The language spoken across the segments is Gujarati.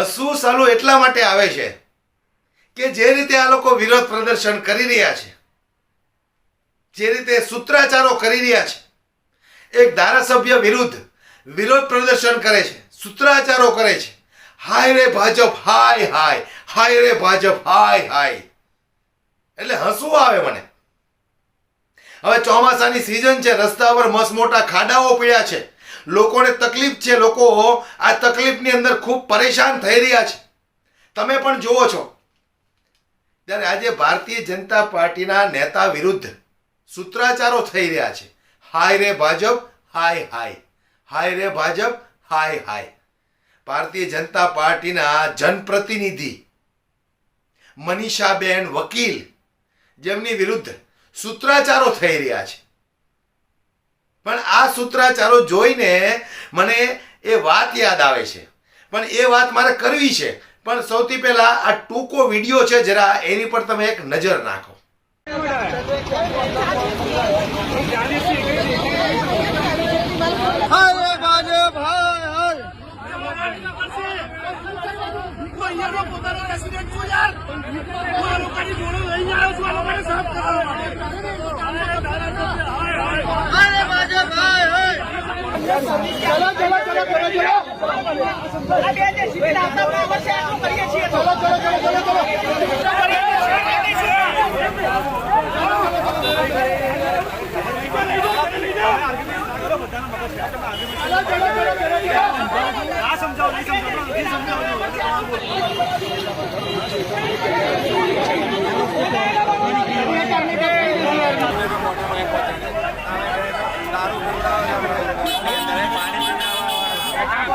હસવું સાલું એટલા માટે આવે છે કે જે રીતે આ લોકો વિરોધ પ્રદર્શન કરી રહ્યા છે, જે રીતે સૂત્રાચારો કરી રહ્યા છે, એક ધારાસભ્ય વિરુદ્ધ વિરોધ પ્રદર્શન કરે છે, સૂત્રાચારો કરે છે. હાય રે ભાજપ, હાય હાય હાય રે ભાજપ, હાય હાય. એટલે હસવું આવે મને. હવે ચોમાસાની સિઝન છે, રસ્તા પર મસ્ત મોટા ખાડાઓ પડ્યા છે. લોકોને તકલીફ છે, લોકો આ તકલીફની અંદર ખૂબ પરેશાન થઈ રહ્યા છે. તમે પણ જુઓ છો. ત્યારે આજે ભારતીય જનતા પાર્ટીના નેતા વિરુદ્ધ સૂત્રાચારો થઈ રહ્યા છે. હાય રે ભાજપ, હાય હાય. હાય રે ભાજપ, હાય હાય. ભારતીય જનતા પાર્ટીના જનપ્રતિનિધિ મનીષાબેન વકીલ જેમની વિરુદ્ધ સૂત્રાચારો થઈ રહ્યા છે. પણ આ સૂત્રાચારો જોઈને મને એ વાત યાદ આવે છે. પણ એ વાત મારે કરવી છે. પણ સૌથી પહેલા આ ટૂંકો વીડિયો છે જરા એની પર તમે એક નજર નાખો. પોતાનો રેસિડેન્ટ છું યાર હું આ લોકોની જોડે લઈને આવ્યો છું આ લોકોને સાફ કરવા માટે હાય ભાજપ હાય હાય ચલો ચલો ચલો ચલો ચલો કલાક પછી આવજો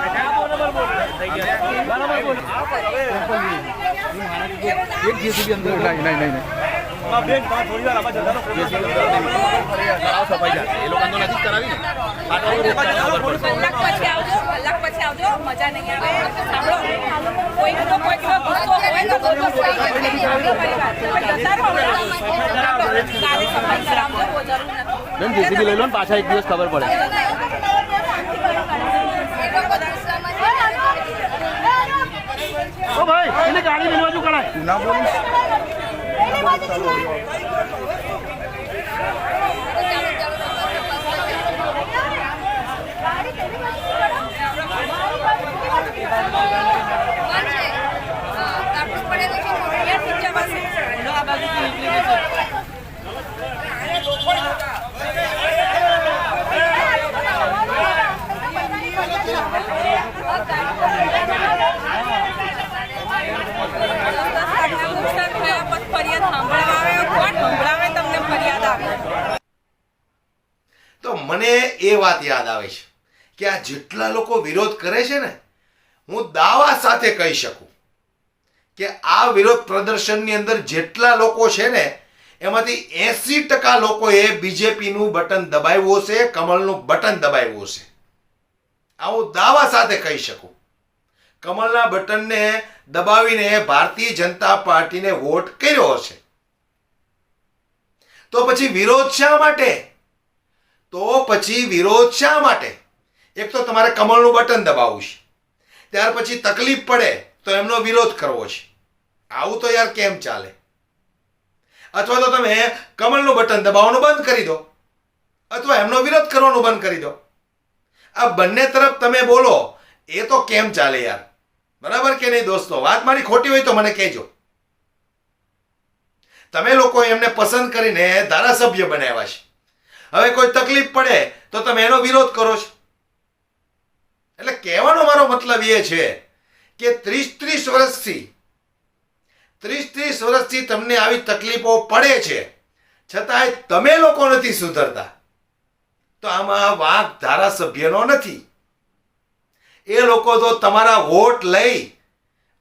કલાક નહીં નથી સફાઈ કરાવજો જરૂર નથી. બેન જેસીબી લઈ લો ને પાછા એક દિવસ ખબર પડે. ઓ ભાઈ એને ગાડી મેળવા જો કરાય. અહીંયા પિક્ચર પાસે આ બાજુથી નીકળી જશે. નુકસાન થયા પછી ફરિયાદ સાંભળવા આવે કોણ સંભળાવે તમને ફરિયાદ આવે તો મને એ વાત યાદ આવે છે કે આ જેટલા લોકો વિરોધ કરે છે ને, હું દાવા સાથે કહી શકું કે આ વિરોધ પ્રદર્શનની અંદર જેટલા લોકો છે ને, એમાંથી એસી ટકા લોકોએ બીજેપીનું બટન દબાવ્યું હશે કમળનું બટન દબાવ્યું હશે. આ હું દાવા સાથે કહી શકું. કમળના બટનને દબાવીને ભારતીય જનતા પાર્ટીને વોટ કર્યો હશે. તો પછી વિરોધ શા માટે? તો પછી વિરોધ શા માટે? એક તો તમારે કમળનું બટન દબાવવું છે. ત્યાર પછી તકલીફ પડે તો એમનો વિરોધ કરવો છે. આવું તો યાર કેમ ચાલે? અથવા તો તમે કમળનું બટન દબાવવાનું બંધ કરી દો. અથવા એમનો વિરોધ કરવાનું બંધ કરી દો. આ બંને તરફ તમે બોલો, એ તો કેમ ચાલે યાર? બરાબર કે નહીં દોસ્તો? વાત મારી ખોટી હોય તો મને કહેજો. તમે લોકો એમને પસંદ કરીને ધારાસભ્ય બનાવ્યા છે. હવે કોઈ તકલીફ પડે તો તમે એનો વિરોધ કરો છો. એટલે કહેવાનો મારો મતલબ એ છે કે ત્રીસ ત્રીસ વર્ષથી, ત્રીસ ત્રીસ વર્ષથી તમને આવી તકલીફો પડે છે. છતાંય તમે લોકો નથી સુધરતા. તો આમાં વાંક ધારાસભ્યનો નથી. એ લોકો તો તમારા વોટ લઈ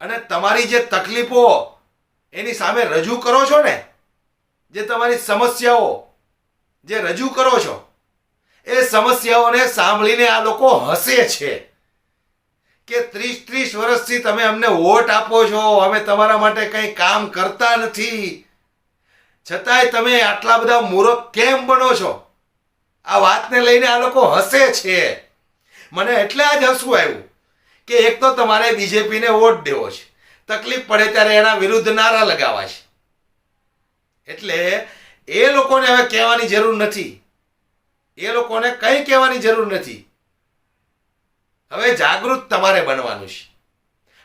અને તમારી જે તકલીફો એની સામે રજૂ કરો છો ને, જે તમારી સમસ્યાઓ જે રજૂ કરો છો, એ સમસ્યાઓને સાંભળીને આ લોકો હસે છે કે ત્રીસ ત્રીસ વર્ષથી તમે અમને વોટ આપો છો, અમે તમારા માટે કંઈ કામ કરતા નથી. છતાંય તમે આટલા બધા મૂર્ખ કેમ બનો છો? આ વાતને લઈને આ લોકો હસે છે. મને એટલે જ હસવું આવ્યું કે એક તો તમારે બીજેપીને વોટ દેવો છે. તકલીફ પડે ત્યારે એના વિરુદ્ધ નારા લગાવવા છે. એટલે એ લોકોને હવે કહેવાની જરૂર નથી. એ લોકોને કંઈ કહેવાની જરૂર નથી. હવે જાગૃત તમારે બનવાનું છે.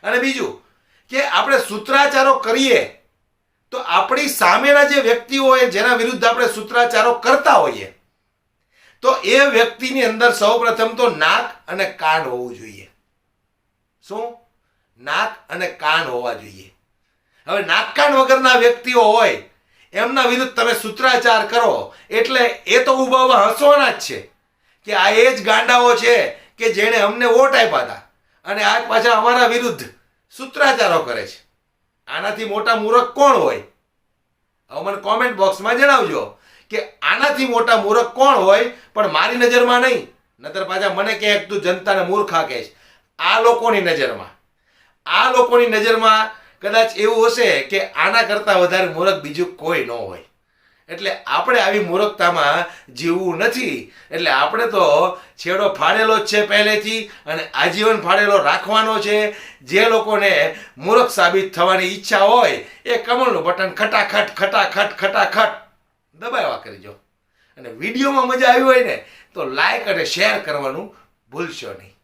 અને બીજું કે આપણે સૂત્રાચારો કરીએ તો આપણી સામેના જે વ્યક્તિઓ હોય જેના વિરુદ્ધ આપણે સૂત્રાચારો કરતા હોઈએ, તો એ વ્યક્તિની અંદર સૌપ્રથમ તો નાક અને કાન હોવું જોઈએ. શું? નાક અને કાન હોવા જોઈએ. હવે નાક કાન વગરના વ્યક્તિઓ હોય એમના વિરુદ્ધ તમે સૂત્રાચાર કરો. એટલે એ તો ઊભા હસવાના જ છે કે આ એ જ ગાંડાઓ છે કે જેણે અમને વોટ આપ્યા હતા. અને આજ પાછા અમારા વિરુદ્ધ સૂત્રાચારો કરે છે. આનાથી મોટા મૂરખ કોણ હોય? હવે મને કોમેન્ટ બોક્સમાં જણાવજો કે આનાથી મોટા મૂરખ કોણ હોય, પણ મારી નજરમાં નહીં. નતર પાછા મને કહે તું જનતાને મૂર્ખા કહેશ. આ લોકોની નજરમાં. આ લોકોની નજરમાં કદાચ એવું હશે કે આના કરતાં વધારે મૂર્ખ બીજું કોઈ ન હોય. એટલે આપણે આવી મૂર્ખતામાં જીવવું નથી. એટલે આપણે તો છેડો ફાડેલો જ છે પહેલેથી અને આજીવન ફાડેલો રાખવાનો છે. જે લોકોને મૂર્ખ સાબિત થવાની ઈચ્છા હોય, એ કમળનું બટન ખટાખટ ખટાખટ ખટાખટ દબાવ્યા કરજો. અને વિડીયોમાં મજા આવી હોય ને, તો લાઈક અને શેર કરવાનું ભૂલશો નહીં.